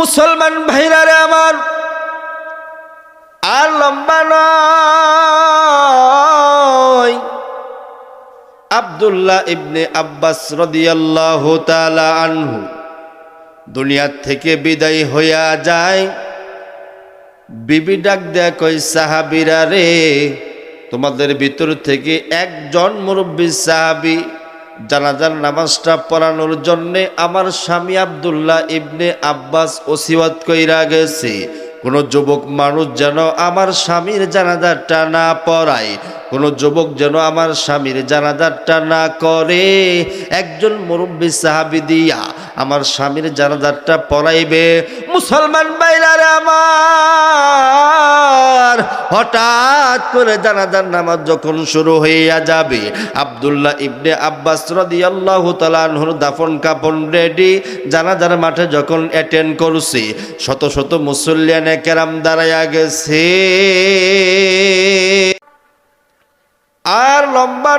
মুসলমান ভাইরারে আমার, আর লম্বা নয়। আব্দুল্লাহ ইবনে আব্বাস রদিয়াল্লাহু তাআলা আনহু দুনিয়ার থেকে বিদায় হইয়া যায়। বিবি ডাক দেয়া কই সাহাবিরা রে, তোমাদের ভিতর থেকে একজন মুরব্বী সাহাবি জানাজার নামাজটা পড়ানোর জন্যে আমার স্বামী আবদুল্লাহ ইবনে আব্বাস ওসিওয়াত কইরা গেছে। কোনো যুবক মানুষ যেন আমার স্বামীর জানাজারটা না পড়ায়, কোনো যুবক যেন আমার স্বামীর জানাজারটা না করে। একজন মুরব্বী সাহাবি দিয়া আমার স্বামীর জানাজারটা পড়াইবে। মুসলমান বাইরারে আমার, হঠাৎ করে জানাজার নামাজ যখন শুরু হইয়া যাবে, আব্দুল্লাহ ইবনে আব্বাস রাদিয়াল্লাহু তাআলা আনহুর দাফন কাফন রেডি, জানাজার মাঠে যখন অ্যাটেন্ড করছে, শত শত মুসল্লিয়ানে কেরাম দাঁড়াইয়া গেছে। আর লম্বা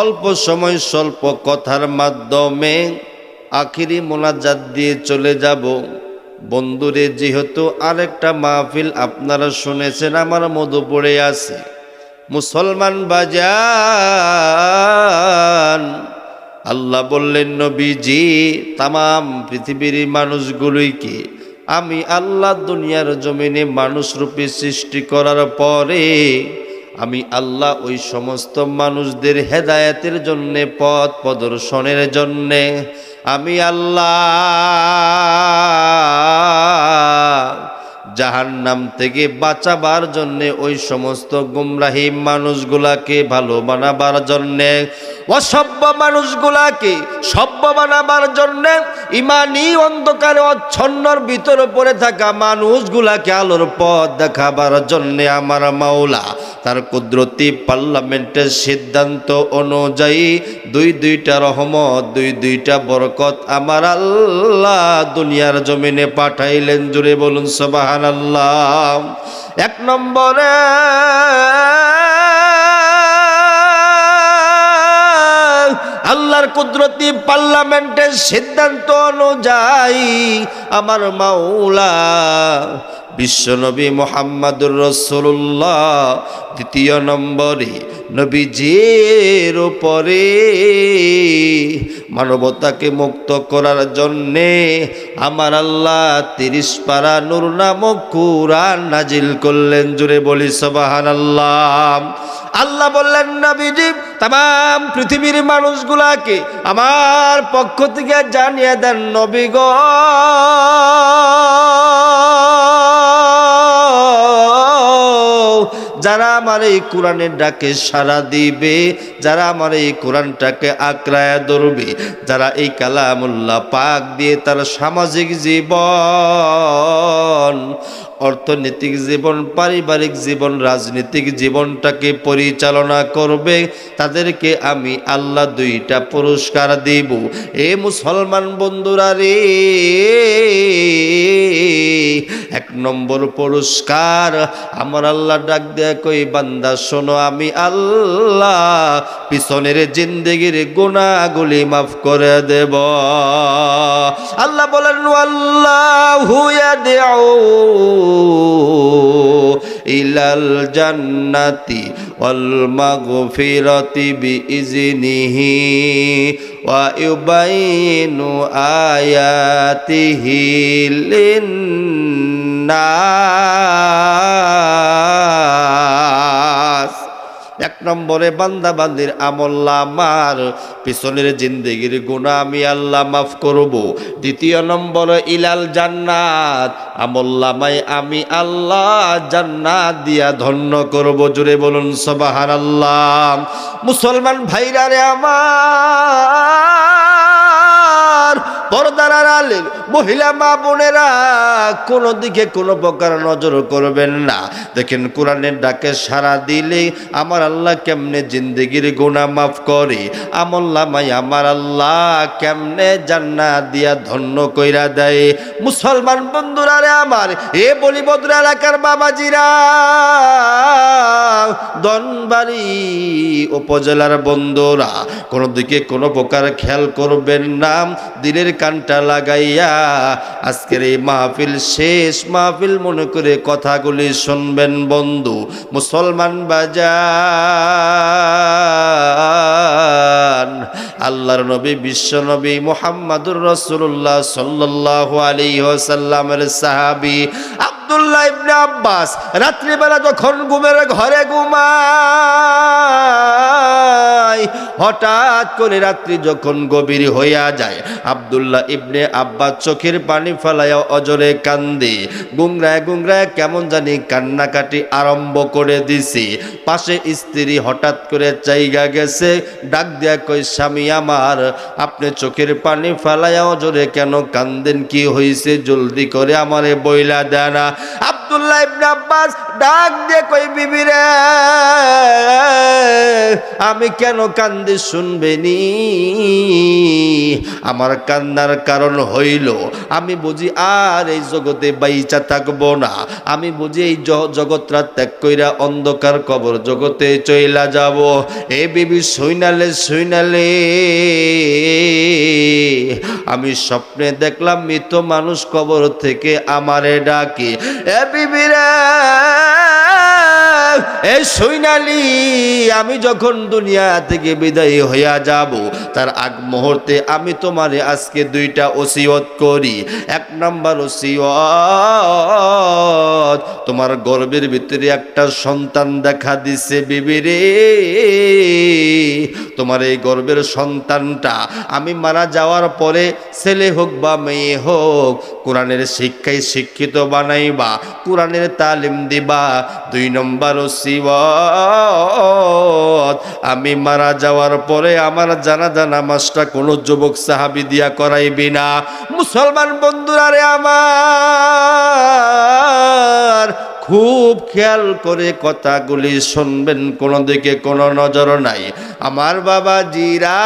অল্প সময় স্বল্প কথার মাধ্যমে আখিরি মোনাজাত দিয়ে চলে যাব। বন্ধুরে, যেহেতু আরেকটা মাহফিল আপনারা শুনেছেন, আমার মধু পড়ে আছে। মুসলমান বাজান আল্লাহ বললেন, নবীজি তাম পৃথিবীর মানুষগুলোইকে আমি আল্লাহ দুনিয়ার জমিনে মানুষ রূপে সৃষ্টি করার পরে আমি আল্লাহ ওই সমস্ত মানুষদের হেদায়াতের জন্যে, পথ প্রদর্শনের জন্যে, আমি আল্লাহ জাহান্নাম থেকে বাঁচাবার জন্যে ওই সমস্ত গুমরাহী মানুষগুলাকে ভালো বানাবার জন্যে, অসভ্য মানুষগুলাকে সভ্য বানাবার জন্যে, ইমানি অন্ধকারে অচ্ছন্নর ভিতরে পড়ে থাকা মানুষগুলাকে আলোর পথ দেখাবার জন্যে আমার মাওলা তার কুদরতি পার্লামেন্টের সিদ্ধান্ত অনুযায়ী দুই দুইটা রহমত, দুই দুইটা বরকত আমার আল্লাহ দুনিয়ার জমিনে পাঠাইলেন। জুড়ে বলুন সবাহান আল্লাহ এক নম্বরে আল্লাহর কুদরতি পার্লামেন্টের সিদ্ধান্ত অনুযায়ী আমার মাওলা বিশ্বনবী মোহাম্মদুর রসুল্লাহ দ্বিতীয় নম্বরে নবীজির উপরে মানবতাকে মুক্ত করার জন্যে আমার আল্লাহ তিরিশ পারা নুর নামক কুরআন নাজিল করলেন। জুড়ে বলি সবাহান আল্লাহ আল্লাহ বললেন, নবীজি, তাম, পৃথিবীর মানুষগুলাকে আমার পক্ষ থেকে জানিয়ে দেন নবী গো। যারা আমার এই কোরআনের ডাকে সাড়া দিবে, যারা আমার এই কোরআনটাকে আঁকড়ায় ধরবে, যারা এই কালামুল্লাহ পাক দিয়ে তার সামাজিক জীবন অর্থনৈতিক জীবন, পারিবারিক জীবন, রাজনৈতিক জীবনটাকে পরিচালনা করবে। তাদেরকে আমি আল্লাহ দুইটা পুরস্কার দিব। এ মুসলমান বন্ধুরা রে, এক নম্বর পুরস্কার। আমার আল্লাহ ডাক দেয়া কই, বান্দা শোনো, আমি আল্লাহ পিছনের জিন্দগির গুণাগুলি মাফ করে দেব। আল্লাহ বলেন আল্লাহ হুয়া দেও ইলাল জান্নাতি ওয়াল মাগফিরাতি বিইজনিহি ওয়া ইউবাইনু আয়াতিহি লিন্নাস। এক নম্বরে বান্দা বান্দির আমল্লা আমার পিছনের জিন্দগির গুণা আমি আল্লাহ মাফ করব। দ্বিতীয় নম্বরে ইলাল জান্নাত আমল্লামাই আমি আল্লাহ জান্নাত দিয়া ধন্য করব। জুড়ে বলুন সবাহার আল্লাহ মুসলমান ভাইরা রে আমার পর্দার আড়ালের মহিলা মা বোনেরা কোনো দিকে কোনো প্রকার নজর করবেন না। দেখেন কোরআনের ডাকে সারা দিলে আমার আল্লাহ কেমনে জিন্দগির গুণা মাফ করে? আমল্লামাই আমার আল্লাহ কেমনে জান্না দিয়া ধন্য কইরা দেয়? মুসলমান বন্ধুরা রে আমার, এ বলিবদ্র এলাকার বাবাজিরা, দনবাড়ি উপজেলার বন্ধুরা, কোনো দিকে কোনো প্রকার খেয়াল করবেন না। দিনের কানটা লাগাইয়া আজকের এই মাহফিল শেষ। মাহফিল মনে করে কথাগুলি শুনবেন বন্ধু, মুসলমান বাজার আল্লাহর নবী, বিশ্ব নবী মোহাম্মদুর রসুল্লাহ সাল্লাহ আলী ওসাল্লামের সাহাবি আব্দুল্লাহ ইবনে আব্বাস রাত্রিবেলা যখন ঘুমের ঘরে ঘুমায় হঠাৎ করে রাত্রি যখন গভীর হইয়া যায়, আব্দুল্লাহ ইবনে আব্বাস চোখের পানি ফেলাইয়া অজরে কান্দে, গুংরায় গুংরায় কেমন জানি কান্নাকাটি আরম্ভ করে দিছে। পাশে স্ত্রী হঠাৎ করে চাইগা গেছে, ডাক দেয়া কই স্বামী আমার, আপনি চোখের পানি ফেলাইয়া অজরে কেন কান্দেন? কি হইছে? জলদি করে আমারে বইলা দেয় না। আব্দুল্লাহ ইবনে আব্বাস ডাক দিয়ে কই বিবি রে আমি কেন কান্দি শুনবেনি আমার কান্নার কারণ হইল। আমি বুঝি, আর এই জগতে বাইচা থাকব না। আমি বুঝি, এই জগৎরা ত্যাগ কইরা অন্ধকার কবর জগতে চইলা যাব। এ বিবি সইনালে সইনালে আমি স্বপ্নে দেখলাম মৃত মানুষ কবর থেকে আমারে ডাকে। এ বিবি রে! এই সৈনালি, আমি যখন দুনিয়া থেকে বিদায়ী হইয়া যাব, তার আগ মুহূর্তে আমি তোমারে আজকে দুইটা ওসিয়ত করি। এক নাম্বার ওসিয়ত, তোমার গর্বের ভিতরে একটা সন্তান দেখা দিছে বিবি রে। তোমার এই গর্বের সন্তানটা আমি মারা যাওয়ার পরে ছেলে হোক বা মেয়ে হোক, কোরআনের শিক্ষায় শিক্ষিত বানাইবা, কোরআনের তালিম দিবা। দুই নম্বর ওসিবত আমি মারা যাওয়ার পরে আমার জানা জানা মাসটা কোনো যুবক সাহাবি দিয়া করাইবি না। মুসলমান বন্ধুরা রে আমার খুব খেয়াল করে কথাগুলি শুনবেন, কোনো দিকে কোনো নজর নাই। আমার বাবা জিরা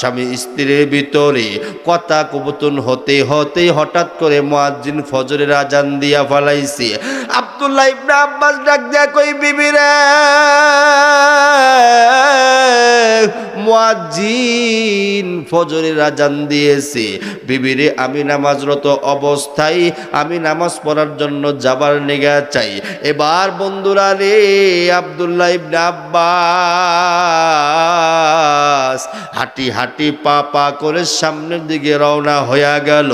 স্বামী স্ত্রীর ভিতরে কথা কবুতন হতে হতে হঠাৎ করে মুয়াজ্জিন ফজরের আজান দিয়া ফলাইছে। আব্দুল্লাহ ইবনে আব্বাস ডাক দিয়া কই, বিবি রে, মুয়াজ্জিন ফজরের আজান দিয়েছে। বিবিরে আমি নামাজরত অবস্থায়, আমি নামাজ পড়ার জন্য যাবার নিগা চাই। এবার বন্ধুরা রে, আব্দুল্লাহ ইবনে আব্বাস হাঁটি হাঁটি পা পা করে সামনের দিকে রওনা হইয়া গেল।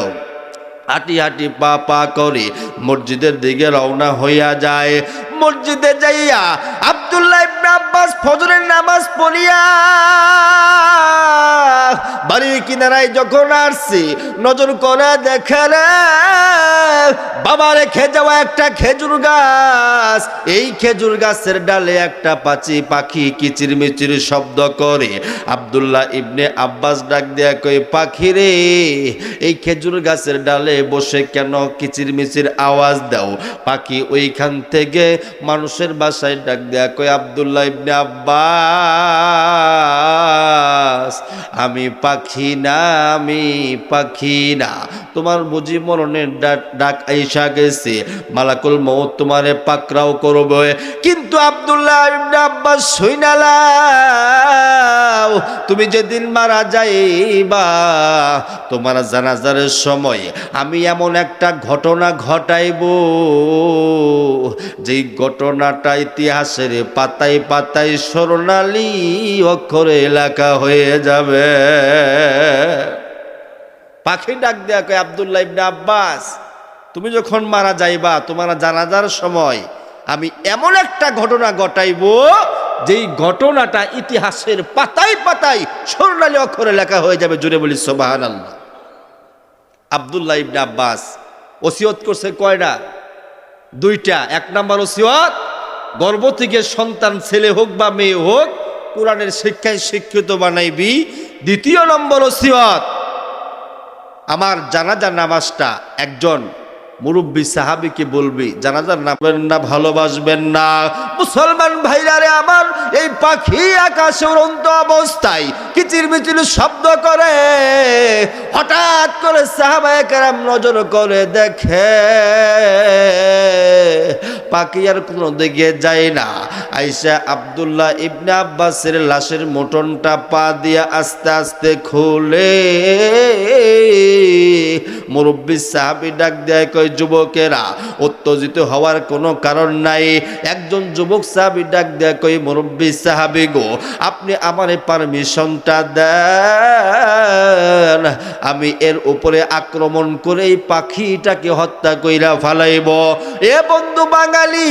হাঁটি হাঁটি পা পা করে মসজিদের দিকে রওনা হইয়া যায়। মসজিদে যাইয়া আব্দুল্লাহ ইবনে আব্বাস ফজরের নামাজ পড়িয়া বাড়ির কিনারায় যখন আসছি, নজর করে দেখে বাবা রেখে যাওয়া একটা খেজুর গাছ। এই খেজুর গাছের ডালে একটা পাচি পাখি কিচির মিচির শব্দ করে। আব্দুল্লাহ ইবনে আব্বাস ডাক দেয়া কই পাখি রে, এই খেজুর গাছের ডালে বসে কেন কিচির মিচির আওয়াজ দাও? পাখি ওইখান থেকে মানুষের বাসায় ডাক দেয়া কই আবদুল্লাহ ইবনে আব্বাস, আমি পাখি না আমি পাখি না। তোমার বুঝি মরণের ডাক আইসা গেছে। মালাকুল মৌত তোমারে পাকরাও করবে। কিন্তু আব্দুল্লাহ আব্বাস শুইনালাও তুমি যেদিন মারা যাইবা, তোমার জানাজার সময় আমি এমন একটা ঘটনা ঘটাইব, যেই ঘটনাটা ইতিহাসের পাতায় পাতায় স্বর্ণালী অক্ষরে এলাকা হয়ে যাবে। পাখি ডাক দেয়া কয়, আবদুল্লাহ ইবনে আব্বাস, তুমি যখন মারা যাইবা, তোমার জানাজার সময় আমি এমন একটা ঘটনা ঘটাইব, যেই ঘটনাটা ইতিহাসের পাতায় পাতায় স্বর্ণালী অক্ষরে লেখা হয়ে যাবে জুড়ে বলি সোবাহান আল্লাহ আবদুল্লাহ ইবনে আব্বাস, ওসিয়ত করছে কয়টা? দুইটা। এক নাম্বার ওসিয়ত, গর্ভ থেকে সন্তান ছেলে হোক বা মেয়ে হোক, কোরআনের শিক্ষায় শিক্ষিত বানাইবি দ্বিতীয় নম্বর ওসিয়ত আমার জানাজা নামাজটা একজন মুরব্বী সাহাবিকে বলবি? জানাজার নামেন না ভালোবাসবেন না। মুসলমান ভাইরারে আমার এই পাখি আকাশে উড়ন্ত অবস্থায় কিচির মিচির শব্দ করে। হঠাৎ করে সাহাবায়ে কেরাম নজর করে দেখে। পাখি আর কোনো দিকে যায় না। আইসা আব্দুল্লাহ ইবনে আব্বাসের লাশের মোটনটা পা দিয়ে আস্তে আস্তে খুলে। মুরব্বী সাহাবি ডাক দেয়, কয় যুবকেরা, উত্তেজিত হওয়ার কোনো কারণ নাই। একজন যুবক সাহাবি ডাক দেয় কই মুরব্বী সাহাবি গো, আপনি আমার পারমিশনটা দেন। আমি এর উপরে আক্রমণ করে এই পাখিটাকে হত্যা কইরা ফালাইব। এ বন্ধু বাঙালি,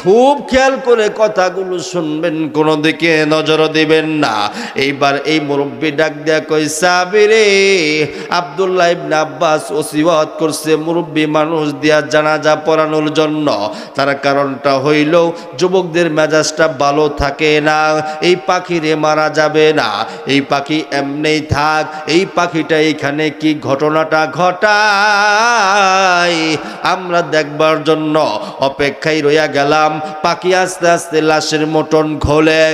খুব খেয়াল করে কথাগুলো শুনবেন কোনো দিকে নজর দিবেন না। এইবার এই মুরব্বী ডাক দেয়া কই সাবিরে আব্দুল্লাহ ইবনে আব্বাস ওসিওয়াত করছে, মুরব্বী মানুষ দিয়া জানাজা পড়ানোর জন্য। তার কারণটা হইল, যুবকদের মেজাজটা ভালো থাকে না, এই পাখিরে মারা যাবে না। এই পাখি এমনিই থাক, এই পাখিটা এখানে কি ঘটনাটা ঘটায়? আমরা দেখবার জন্য অপেক্ষায় রইয়া গেলাম, পাখি আস্তে আস্তে লাশের মটন ঘোলে।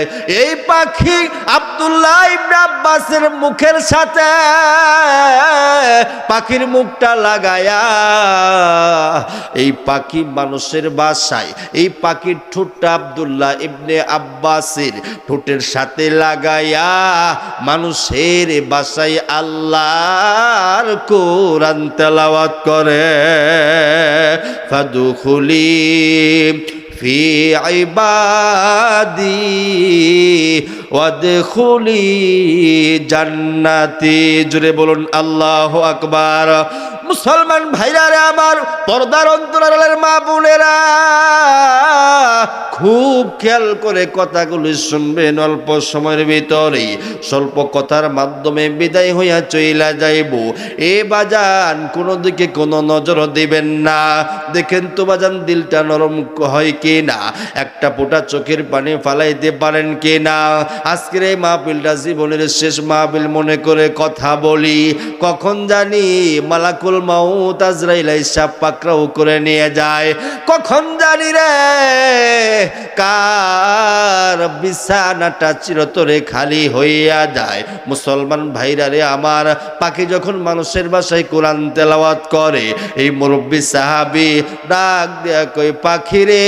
এই পাখি আব্দুল্লাহ ইবনে আব্বাসের মুখের সাথে পাখির মুখটা লাগায়া এই পাখি মানুষের বাসায়, এই পাখির ঠোঁটটা আব্দুল্লাহ ইবনে আব্বাসের ঠোঁটের সাথে লাগায়া মানুষের বাসায় আল্লাহর কোরআন তেলাওয়াত করে। ফাদুখুলি ফি ইবাদি ওয়াদখুলি জান্নাতি। জুড়ে বলুন, আল্লাহ আকবার। মুসলমান ভাইরা রে আমার পর্দার অন্তরালের মা বোনেরা, খুব খেয়াল করে কথাগুলি শুনবেন অল্প সময়ের ভিতরেই। স্বল্প কথার মাধ্যমে বিদায় হইয়া চইলা যাইব। এ বাজান কোনো দিকে কোনো নজর দিবেন না। দেখেন তো বাজান, দিলটা নরম হয় কি না একটা ফোঁটা চোখের পানি ফালাইতে পারেন কি না আজকের এই মাহফিলটা জীবনের শেষ মাহফিল মনে করে কথা বলি। কখন জানি মালাকুল মাউত আজরাইল সাপ পাকড়াও করে নিয়ে যায়। কখন জানি রে, কার বিছানাটা চিরতরে খালি হইয়া যায়। মুসলমান ভাইরা রে আমার, পাখি যখন মানুষের বাসায় কোরআন তেলাওয়াত করে, এই মুরব্বী সাহাবি ডাক দেয়া কই পাখি রে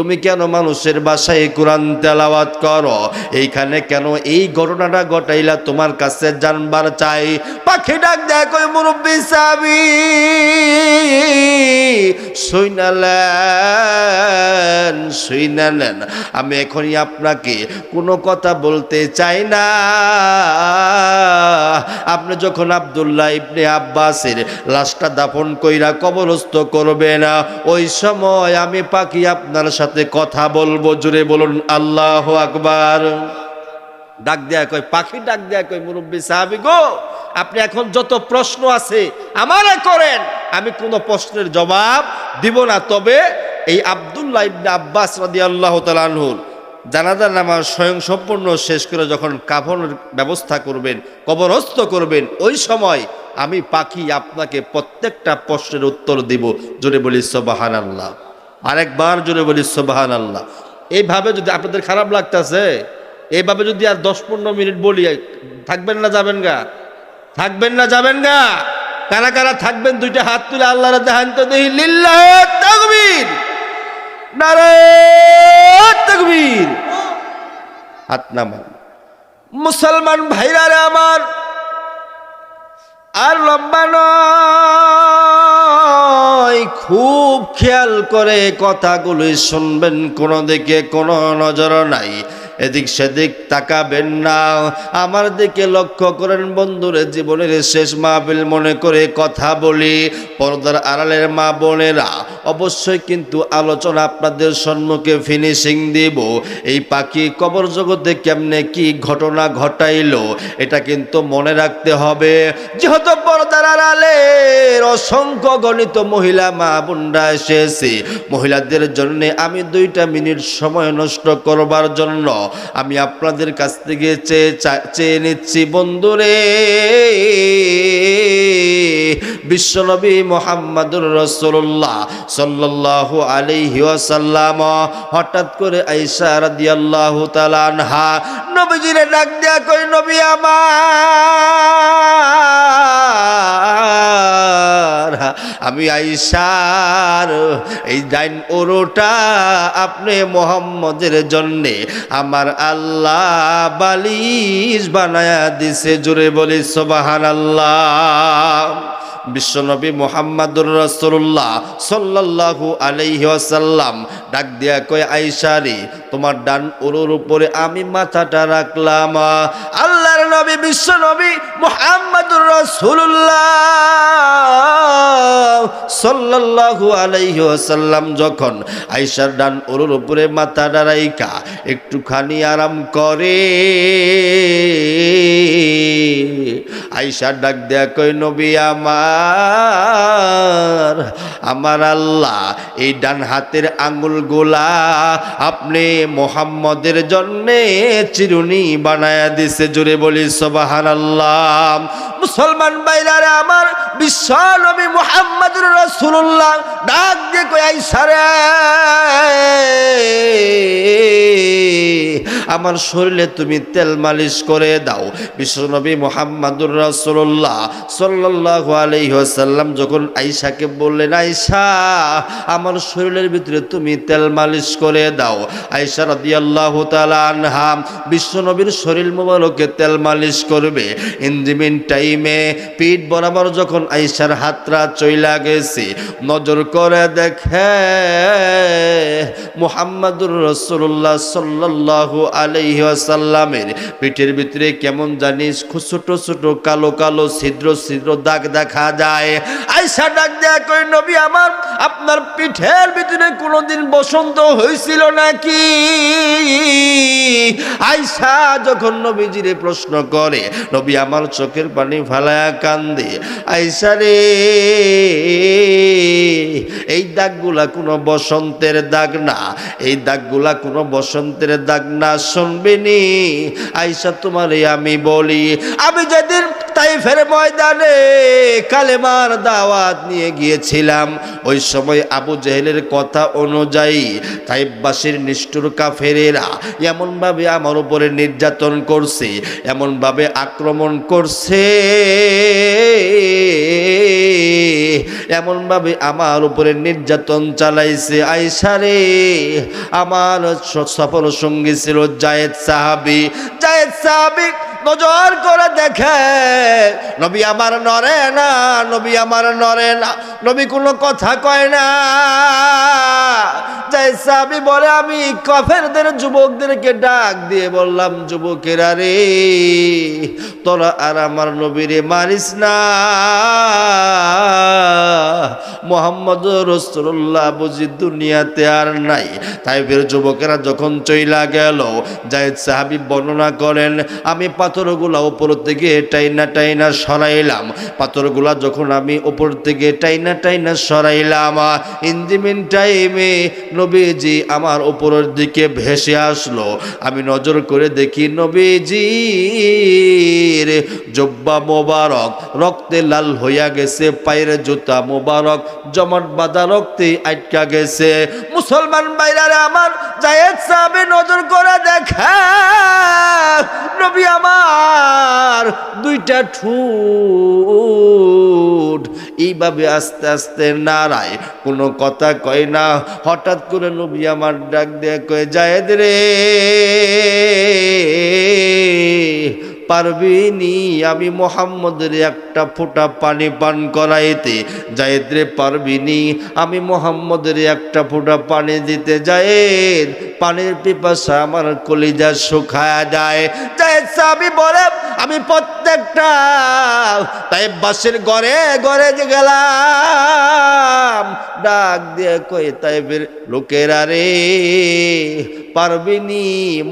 তুমি কেন মানুষের বাসায় কোরআন তেলাওয়াত করো? এইখানে কেন এই ঘটনাটা ঘটাইলা তোমার কাছে জানবার চাই? পাখি ডাক কই মুরব্বী সাবি শুইনালেন শুইনালেন আমি এখনই আপনাকে কোনো কথা বলতে চাই না। আপনি যখন আব্দুল্লাহ ইবনে আব্বাসের লাশটা দাফন কইরা কবরস্থ করবেন, ওই সময় আমি পাখি আপনার সাথে কথা বলব জুড়ে বলুন, আল্লাহ আকবার। ডাক দেয়া কয়, পাখি ডাক দেয়া কয়, মুরব্বী সাহাবি গো, আপনি এখন যত প্রশ্ন আছে আমারে করেন, আমি কোনো প্রশ্নের জবাব দিব না। তবে এই আব্দুল্লাহ ইবনে আব্বাস রাদিয়াল্লাহু তাআলা আনহুর জানাজার নামাজ স্বয়ং সম্পূর্ণ শেষ করে যখন কাফনের ব্যবস্থা করবেন, কবরস্থ করবেন, ওই সময় আমি পাখি আপনাকে প্রত্যেকটা প্রশ্নের উত্তর দিব। জোরে বলি সবাহান আল্লাহ আরেকবার জোরে বলি সবাহান আল্লাহ এইভাবে যদি আপনাদের খারাপ লাগতেছে, এইভাবে যদি আর দশ পনেরো মিনিট বলি, থাকবেন না যাবেন গা? থাকবেন না যাবেন গা? কারা কারা থাকবেন, দুইটা হাত তুলে আল্লাহর দেখান তো দেখি, লিল্লাহ হাত নামান। মুসলমান ভাইরা রে আমার আর লম্বা নয় খুব খেয়াল করে কথাগুলি শুনবেন কোনো দিকে কোনো নজর নাই। এদিক সেদিক তাকাবেন না। আমার দিকে লক্ষ্য করেন বন্ধুরে, জীবনের শেষ মাহবিল মনে করে কথা বলি। পর্দার আড়ালের মা বোনেরা, অবশ্যই কিন্তু আলোচনা আপনাদের সম্মুখে ফিনিশিং দিব। এই পাখি কবর জগতে কেমনে কি ঘটনা ঘটাইলো, এটা কিন্তু মনে রাখতে হবে। যেহেতু পর্দার আড়ালের অসংখ্য গণিত মহিলা মা বোনরা এসেছে। মহিলাদের জন্য আমি দুইটা মিনিট সময় নষ্ট করবার জন্য আমি আপনাদের কাছ থেকে চেয়ে চেয়ে নিচ্ছি, বন্ধুরে। বিশ্বনবী মোহাম্মদুর রসুল্লাহ সাল্লাল্লাহু আলাইহি ওয়াসাল্লাম হঠাৎ করে আয়েশা রাদিয়াল্লাহু তাআলা আনহা, নবীজিরে ডাক দেয়া কই নবী আমার! আমি আইসার, এই ডাইন ওরোটা আপনি মোহাম্মদের জন্যে আমার আল্লাহ বালিশ বানায়া দিছে, জোরে বলি সোবাহান আল্লাহ বিশ্বনবী মোহাম্মদুর রসুল্লাহ সাল্লাল্লাহু আলাইহি ওয়াসাল্লাম ডাক দিয়া কয় আইসারি তোমার ডান ওরুর উপরে আমি মাথাটা রাখলাম। আল্লাহর নবী, বিশ্ব নবী মোহাম্মদুর রসুল্লাহ সাল্লাল্লাহু আলাইহি ওয়াসাল্লাম যখন আইসার ডান ওরুর উপরে মাথা ডারাইকা একটুখানি আরাম করে। আইসা ডাক দেয়া কই নবী আমার আমার আল্লাহ, এই ডান হাতের আঙ্গুলগুলা আপনি মোহাম্মদের জন্যে চিরুনি বানায়া দিছে। জুড়ে বলি আল্লাহ মুসলমান বাইরারে আমার মোহাম্মদুর রসুল্লাহ ডাক দিয়ে আইসা আমার শরীরে তুমি তেল মালিশ করে দাও। বিশ্বনবী মোহাম্মদুর রাসূলুল্লাহ সাল্লাল্লাহু আলাইহি ওয়াসাল্লাম যখন আয়েশাকে বললেন আইসা আমার শরীরের ভিতরে তুমি তেল মালিশ করে দাও। আয়েশা রাদিয়াল্লাহু তাআলা আনহা বিশ্বনবীর শরীর মোবারকে তেল মালিশ করবে। ইনজিমিন টাইমে পিঠ বরাবর যখন আয়েশার হাতরা চইলা গেছে, নজর করে দেখে মুহাম্মাদুর রাসূলুল্লাহ সাল্লাল্লাহু আলাইহি ওয়াসাল্লামের পিঠের ভিতরে কেমন জানিস ছোট ছোট কালো কালো ছিদ্র ছিদ্র দাগ দেখা যায়। আইসা ডাক দেয়া কই নবী আমার, আপনার পিঠের ভিতরে কোনোদিন বসন্ত হয়েছিল নাকি? আইসা যখন নবীজিরে প্রশ্ন করে। নবী আমার চোখের পানি ফালায়া কান্দে। আইসারে এই দাগগুলা কোনো বসন্তের দাগ না। এই দাগগুলা কোনো বসন্তের দাগ না শুনবেনি আইসা তোমারে আমি বলি, আমি যেদিন তাইফের ময়দানে কালেমার দাওয়াত নিয়ে গিয়েছিলাম। ওই সময় আবু জেহেলের কথা অনুযায়ী তাইফবাসীর নিষ্ঠুর কাফেরেরা এমনভাবে আমার উপরে নির্যাতন করছে, এমনভাবে আক্রমণ করছে, এমনভাবে আমার উপরে নির্যাতন চালাইছে। আইসারে আমার স- সফর সঙ্গী ছিল জায়েদ সাহাবি। জায়েদ সাহাবি, নজর করে দেখে নবী আমার নরে না, নবী আমার নরে না। নবী কোনো কথা কয় না। জায়েদ সাহাবি বলে আমি কফেরদের, যুবকদেরকে ডাক দিয়ে বললাম, যুবকেরা রে, তোরা আর আমার নবীরে মারিস না। মোহাম্মদ রসুল্লাহ বুঝি দুনিয়াতে আর নাই। তাই ফের যুবকেরা যখন চইলা গেল জায়দ সাহাবি বর্ণনা করেন, আমি পাথরগুলা উপর থেকে টাইনা টাইনা সরাইলাম। পাথরগুলা যখন আমি উপর থেকে টাইনা টাইনা সরাইলাম ইঞ্জিমিন টাইমে নবীজি আমার উপরের দিকে ভেসে আসলো। আমি নজর করে দেখি নবীজির জব্বা মোবারক রক্তে লাল হইয়া গেছে, পায়ের জুতা মোবারক জমাট বাঁধা রক্তে আটকা গেছে। মুসলমান বাইরারে আমার জায়েদ সাহাবে, নজর করে দেখা নবী আমার দুইটা ঠুট। এইভাবে আস্তে আস্তে নাড়ায়। কোনো কথা কয় না। হঠাৎ করে নবী আমার ডাক দিয়ে কয়ে, জায়েদ রে পারবিনি আমি মোহাম্মদের একটা ফোঁটা পানি পান করাইতে? জায়েদরে পারবিনি আমি মোহাম্মদের একটা ফোঁটা পানি দিতে? জায়েদ, পানির পিপাসা আমার কলিজা শুকায়া যায়। জায়েদ সাহাবি বলে আমি প্রত্যেকটা, তাই বাসের ঘরে ঘরে গেলাম, ডাক দিয়ে কই তাইবের লোকেরা রে? পারবিনি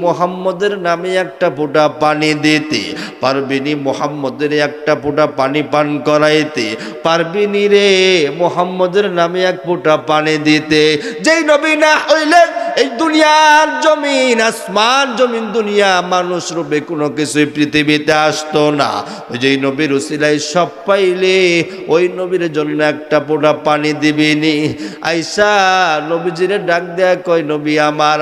মোহাম্মদের নামে একটা ফোঁটা পানি দিতে, পারবিনি মোহাম্মদের একটা ফোঁটা পানি পান করাইতে, পারবিনি রে মোহাম্মদের নামে এক ফোঁটা পানি দিতে। যেই নবী না হইলেন এই দুনিয়ার জমিন, আসমান জমিন, দুনিয়া মানুষ রূপে কোনো কিছুই পৃথিবীতে আসতো না। ওই যেই নবীর উসিলাই সব পাইলে, ওই নবীর জন্য একটা ফোঁটা পানি দিবিনি। আইসা নবীজিরে ডাক দেয়া কয়, নবী আমার,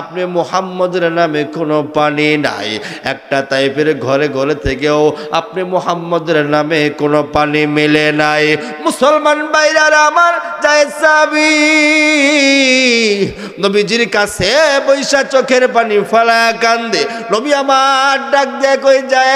আপনি মোহাম্মদের নামে কোনো পানি নাই। একটা তাইফের ঘরে ঘরে থেকেও আপনি মোহাম্মদের নামে কোনো পানি মেলে নাই। মুসলমান বাইরার আমার যায় সাবি নবীজির কাছে বৈশা চোখের পানি ফেলা কান্দে। নবী আমার ডাক দেয়া কই যায়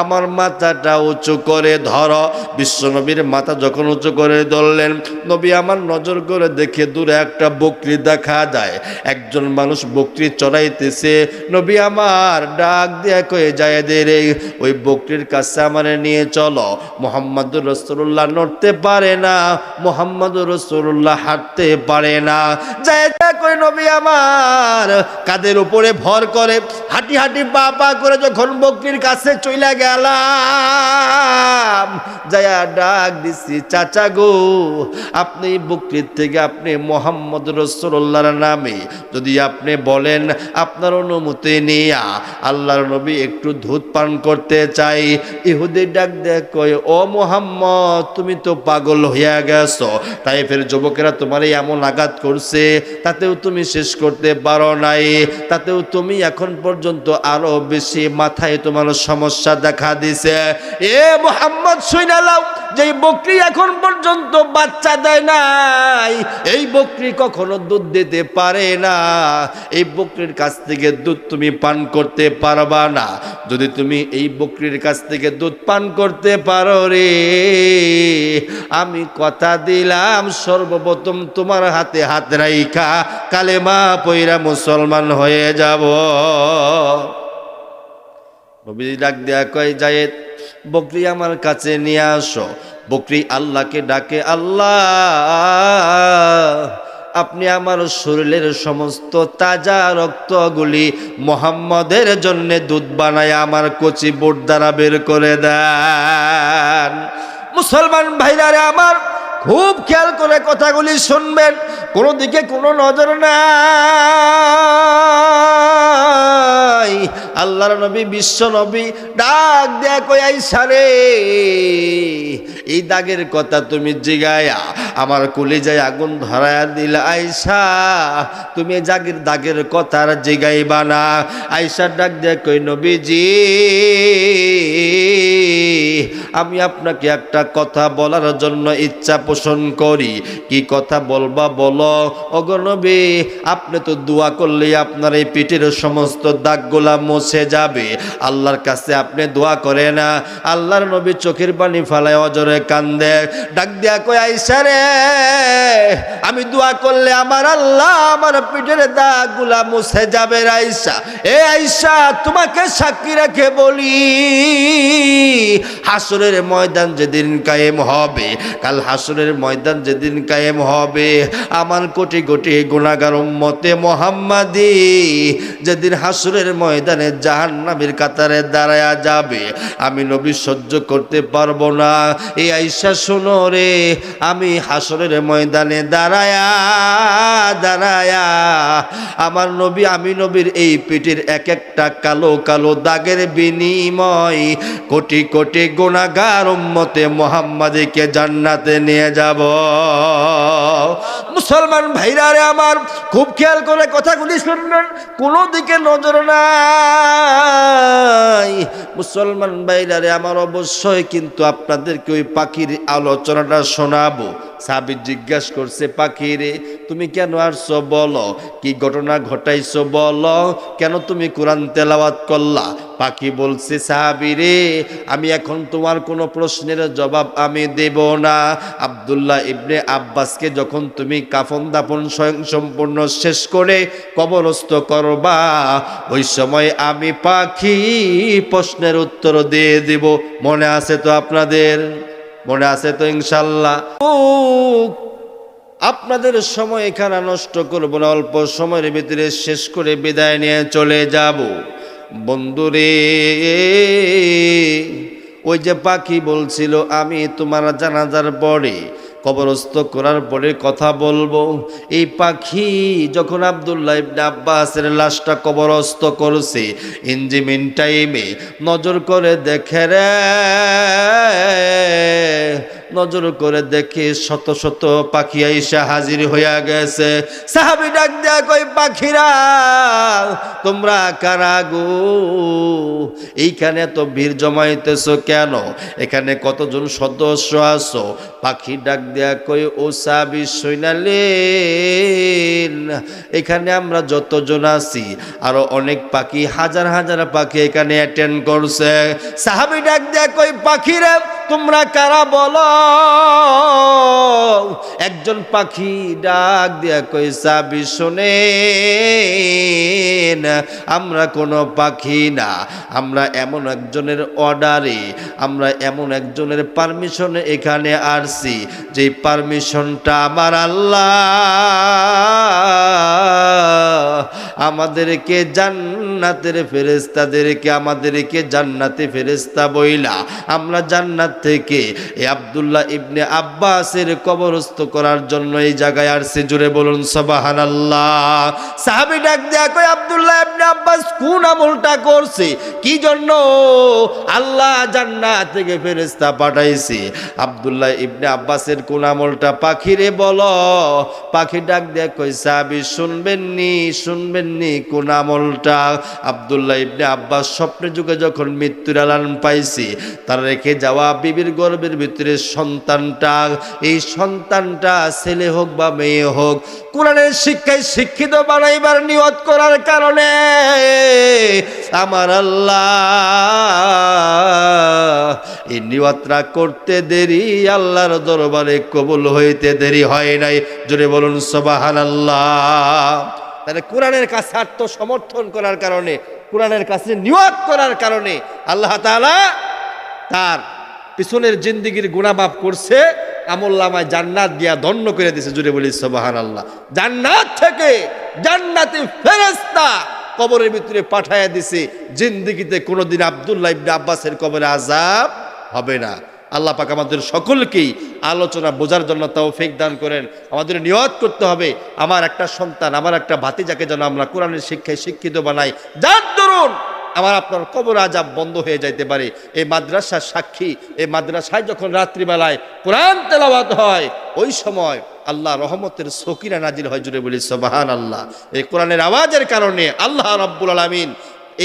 আমার মাথাটা উঁচু করে ধর। বিশ্বনবীর মাথা যখন উঁচু করে ধরলেন, নবী আমার নজর করে দেখে দূরে একটা বকরি দেখা যায়। একজন মানুষ বকরি চড়াইতেছে, নবী আমার ডাক দিয়া কয়ে, যায় দে রে, ওই বকরির কাছে আমারে নিয়ে চলো। মোহাম্মদুর রসুল্লাহ নড়তে পারে না, মোহাম্মদুর রসুল্লাহ হাঁটতে পারে না। যায় কই, নবী আমার কাদের উপরে ভর করে। হাঁটি হাঁটি পা করে যখন বকরির কাছে চইলা গেলাম। যায়া ডাক দিছি, চাচা গো, আপনি বকরির থেকে আপনি মোহাম্মদ রসুল্লাহর নামে যদি আপনি বলেন, আপনার অনুমতি নিয়া আল্লাহর নবী একটু দুধ পান করতে চাই। ইহুদি ডাক দেখ কয় ও মোহাম্মদ, তুমি তো পাগল হইয়া গেছ। তাই ফের যুবকেরা তোমার এমন আঘাত করছে, তাতেও তুমি শেষ করতে পারো নাই। তাতেও তুমি এখন পর্যন্ত আরও বেশি মাথায় তোমার সমস্যা দেখা দিছে। এ মোহাম্মদ শুনালাও যে বকরি এখন পর্যন্ত বাচ্চা দেয় নাই, এই বকরি কখনো দুধ দিতে পারে না। এই বকরির কাছ থেকে দুধ তুমি পান করতে পারবা না। যদি তুমি এই বকরির কাছ থেকে দুধ পান করতে পারো রে, আমি কথা দিলাম, সর্বপ্রথম তোমার হাতে হাত রাইখা, কালেমা পইরা মুসলমান হয়ে যাব। নবী ডাক দেয়া কয়, জায়েদ, বকরি আমার কাছে নিয়ে আসো। বকরি আল্লাহকে ডাকে, আল্লাহ, আপনি আমার শরীরের সমস্ত তাজা রক্তগুলি মোহাম্মদের জন্য দুধ বানায় আমার কচি বোট দ্বারা বের করে দেন। মুসলমান ভাইরারে আমার খুব খেয়াল করে কথাগুলি শুনবেন, কোনো দিকে কোনো নজর নাই। আল্লাহর নবী, বিশ্ব নবী, ডাক দেয়া কই আইসা রে এই দাগের কথা তুমি জিগায়া, আমার কুলি যায় আগুন ধরায়া দিল আইসা তুমি জাগের দাগের কথা আর জিগাইবা না। আইসা ডাক দেয়া নবীজি, আমি আপনাকে একটা কথা বলার জন্য ইচ্ছা পোষণ করি। কি কথা বলবা বলো? অগনবী আপনি তো দোয়া করলে আপনার এই পিঠের সমস্ত দাগগুলা মুছে যাবে। আল্লাহর কাছে আপনি দোয়া করে না। আল্লাহর নবী চোখের পানি ফালায় অজরে কান্দে। ডাক দিয়া কই আইসা রে, আমি দোয়া করলে আমার আল্লাহ আমার পিঠের দাগগুলা মুছে যাবে আইসা এ আইসা তোমাকে সাক্ষী রেখে বলি, হাসরের ময়দান যেদিন কায়েম হবে, কাল হাসরের ময়দান যেদিন কায়েম হবে, আমার কোটি কোটি গুণাগার মতে মোহাম্মাদি, যেদিন হাসরের ময়দানে জাহান্নামের কাতারে দাঁড়ায়া যাবে। আমি নবী সহ্য করতে পারব না। এই আইসা শোনো রে, আমি হাসরের ময়দানে দাঁড়ায়া দাঁড়ায়া। আমার নবী, আমি নবীর এই পিঠের এক একটা কালো কালো দাগের বিনিময় কোটি কোটি গুণাগার উম্মতে মোহাম্মদকে জান্নাতে নিয়ে যাব। মুসলমান ভাইরা রে আমার, খুব খেয়াল করে কথাগুলি শুনবেন। কোনো দিকে নজর নাই। মুসলমান বাইরে আমার অবশ্যই কিন্তু আপনাদেরকে ওই পাখির আলোচনাটা শোনাবো। সাবির জিজ্ঞাসা করছে, পাখি রে, তুমি কেন আসছো বলো? কি ঘটনা ঘটাইছো বলো? কেন তুমি কোরআন তেলাওয়াত করলা? পাখি বলছে, সাহাবি রে, আমি এখন তোমার কোনো প্রশ্নের জবাব আমি দেব না। আব্দুল্লাহ ইবনে আব্বাসকে যখন তুমি কাফন দাফন স্বয়ং সম্পূর্ণ শেষ করে কবরস্থ করবা, ওই সময় আমি পাখি প্রশ্নের উত্তর দিয়ে দিব। মনে আছে তো আপনাদের? মনে আছে তো ইনশাল্লাহ? আপনাদের সময় এখানে নষ্ট করব না, অল্প সময়ের ভিতরে শেষ করে বিদায় নিয়ে চলে যাব। বন্ধুরে, ওই যে পাখি বলছিল, আমি তোমার জানাজার পরে কবরস্থ করার পরে কথা বলব। এই পাখি যখন আবদুল্লাহ ইবনে আব্বাসের লাশটা কবরস্ত করছে ইঞ্জিমিন টাইমে নজর করে দেখে রে। নজর করে দেখি শত শত পাখি আইসা হাজির হইয়া গেছে। সাহাবি ডাক দেয়া কই পাখিরা, তোমরা কারা গো? এইখানে তো ভিড় জমাইতেছো কেন? এখানে কতজন সদস্য আছো? পাখি ডাক দেয়া কই ও সাবি সৈনালেন এখানে আমরা যতজন আছি, আরও অনেক পাখি, হাজার হাজার পাখি এখানে অ্যাটেন্ড করছে। সাহাবি ডাক দেয়া কই পাখিরা তোমরা কারা বলো? একজন পাখি ডাক দিয়া কই সাবি শোনেন, আমরা কোনো পাখি না। আমরা এমন একজনের অর্ডারে, আমরা এমন একজনের পারমিশনে এখানে আসছি যে পারমিশনটা আমার আল্লাহ আমাদেরকে জান্নাতের ফেরেস্তাদেরকে আমাদেরকে জান্নাতে ফেরেস্তা বইলা, আমরা জান্নাত থেকে এ আব্দুল্লাহ ইবনে আব্বাসের কবরস্থ করার জন্য এই জায়গায় আসছে। জুড়ে বলুন সবাহান আল্লাহ সাহাবি ডাক কই আব্দুল্লাহ ইবনে আব্বাস কোন আমলটা করছে? কি জন্য? আল্লাহ জান্নাত থেকে ফেরেস্তা পাঠাইছে। আব্দুল্লাহ ইবনে আব্বাসের কোন আমলটা? পাখিরে বলো। পাখি ডাক কই সাহাবি শুনবেন নি শুনবেন নি কোন আমলটা? আব্দুল্লাহ ইবনে আব্বাস স্বপ্নে যুগে যখন মৃত্যুর আলান পাইছে, তার রেখে যাওয়া বিবির গর্ভের ভিতরে সন্তানটা, এই সন্তানটা ছেলে হোক বা মেয়ে হোক, কোরআনের শিক্ষায় শিক্ষিত বানাইবার নিয়ত করার কারণে আমার আল্লাহ এই নিয়তটা করতে দেরি, আল্লাহর দরবারে কবুল হইতে দেরি হয় নাই। জোরে বলুন সবাহান আল্লাহ তাহলে কোরআনের কাছে আত্মসমর্থন করার কারণে, কোরআনের কাছে নিয়োগ করার কারণে আল্লাহ তাআলা তার পিছনের জিন্দিগির গুণামাপ করছে আমল্লামায় জান্নাত দিয়া দণ্ড করে দিছে জুড়ে বলি সবাহান আল্লাহ জান্নাত থেকে জান্নাতি ফেরেস্তা কবরের ভিতরে পাঠাইয়া দিছে, জিন্দিগিতে কোনোদিন আব্দুল্লাহ ইবনে আব্বাসের কবরে আজাব হবে না। আল্লাহ পাক আমাদের সকলকেই আলোচনা বোঝার জন্য তাও ফেক দান করেন। আমাদের নিয়ত করতে হবে, আমার একটা সন্তান, আমার একটা ভাতিজাকে যেন আমরা কোরআনের শিক্ষায় শিক্ষিত বানাই। যার দরুন আমার আপনার কবর আজাব বন্ধ হয়ে যাইতে পারে। এই মাদ্রাসার সাক্ষী, এই মাদ্রাসায় যখন রাত্রিবেলায় কোরআন তেলাওয়াত হয়, ওই সময় আল্লাহ রহমতের সকিরা নাজির হয় জুড়ে বলি সবাহান আল্লাহ এই কোরআনের আওয়াজের কারণে আল্লাহ রব্বুল আলমিন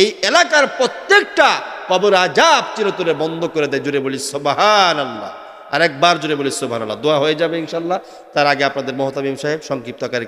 এই এলাকার প্রত্যেকটা কবর আজাব চিরতরে বন্ধ করে দেয়। জুড়ে বলি সোবাহান আল্লাহ আরেকবার জুড়ে বলি সোবাহান আল্লাহ দোয়া হয়ে যাবে ইনশাল্লাহ। তার আগে আপনাদের মহতামিম সাহেব, সংক্ষিপ্ত আকারে